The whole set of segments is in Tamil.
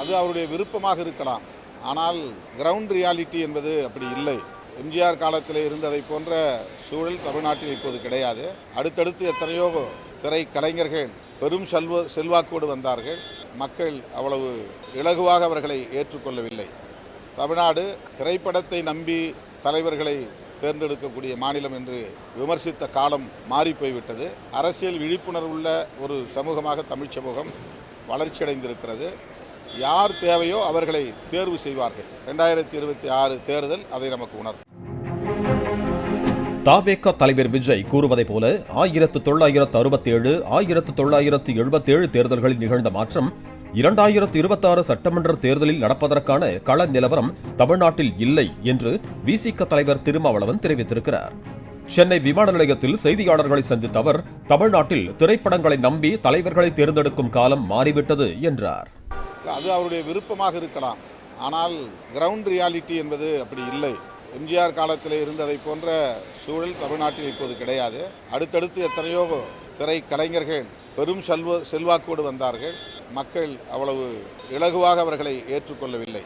அது அவருடைய விருப்பமாக இருக்கலாம். ஆனால் கிரவுண்ட் ரியாலிட்டி என்பது அப்படி இல்லை. எம்ஜிஆர் காலத்தில் இருந்ததை போன்ற சூழல் தமிழ்நாட்டில் இப்போது கிடையாது. அடுத்தடுத்து எத்தனையோ திரை கலைஞர்கள் பெரும் செல்வ செல்வாக்கோடு வந்தார்கள். மக்கள் அவ்வளவு இலகுவாக அவர்களை ஏற்றுக்கொள்ளவில்லை. தமிழ்நாடு திரைப்படத்தை நம்பி தலைவர்களை தேர்ந்தெடுக்கக்கூடிய மாநிலம் என்று விமர்சித்த காலம் மாறி போய்விட்டது அரசியல் விழிப்புணர்வுள்ள ஒரு சமூகமாக தமிழ் சமூகம் வளர்ச்சியடைந்திருக்கிறது. யார் தேவையோ அவர்களை தேர்வு செய்வார்கள். ரெண்டாயிரத்தி இருபத்தி ஆறு தேர்தல் அதை நமக்கு உணரும். தாவேக தலைவர் விஜய் கூறுவதைப் போல ஆயிரத்து தொள்ளாயிரத்து அறுபத்தேழு ஆயிரத்து தொள்ளாயிரத்து எழுபத்தேழு தேர்தல்களில் நிகழ்ந்த மாற்றம் இரண்டாயிரத்து இருபத்தாறு சட்டமன்ற தேர்தலில் நடப்பதற்கான கள நிலவரம் தமிழ்நாட்டில் இல்லை என்று விசிக தலைவர் திருமாவளவன் தெரிவித்திருக்கிறார். சென்னை விமான நிலையத்தில் செய்தியாளர்களை சந்தித்த அவர் தமிழ்நாட்டில் திரைப்படங்களை நம்பி தலைவர்களை தேர்ந்தெடுக்கும் காலம் மாறிவிட்டது என்றார். அது அவருடைய விருப்பமாக இருக்கலாம். ஆனால் கிரவுண்ட் ரியாலிட்டி என்பது அப்படி இல்லை. எம்ஜிஆர் காலத்தில் இருந்ததை போன்ற சூழல் தமிழ்நாட்டில் இப்போது கிடையாது. அடுத்தடுத்து எத்தனையோ திரை கலைஞர்கள் பெரும் செல்வ செல்வாக்கோடு வந்தார்கள். மக்கள் அவ்வளவு இலகுவாக அவர்களை ஏற்றுக்கொள்ளவில்லை.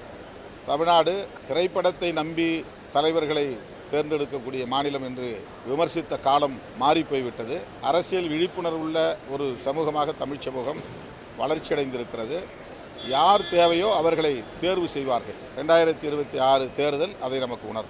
தமிழ்நாடு திரைப்படத்தை நம்பி தலைவர்களை தேர்ந்தெடுக்கக்கூடிய மாநிலம் என்று விமர்சித்த காலம் மாறி போய்விட்டது அரசியல் விழிப்புணர்வுள்ள ஒரு சமூகமாக தமிழ் சமூகம் வளர்ச்சியடைந்திருக்கிறது. யார் தேவையோ அவர்களை தேர்வு செய்வார்கள். ரெண்டாயிரத்தி இருபத்தி ஆறு தேர்தல் அதை நமக்கு உணர்த்தும்.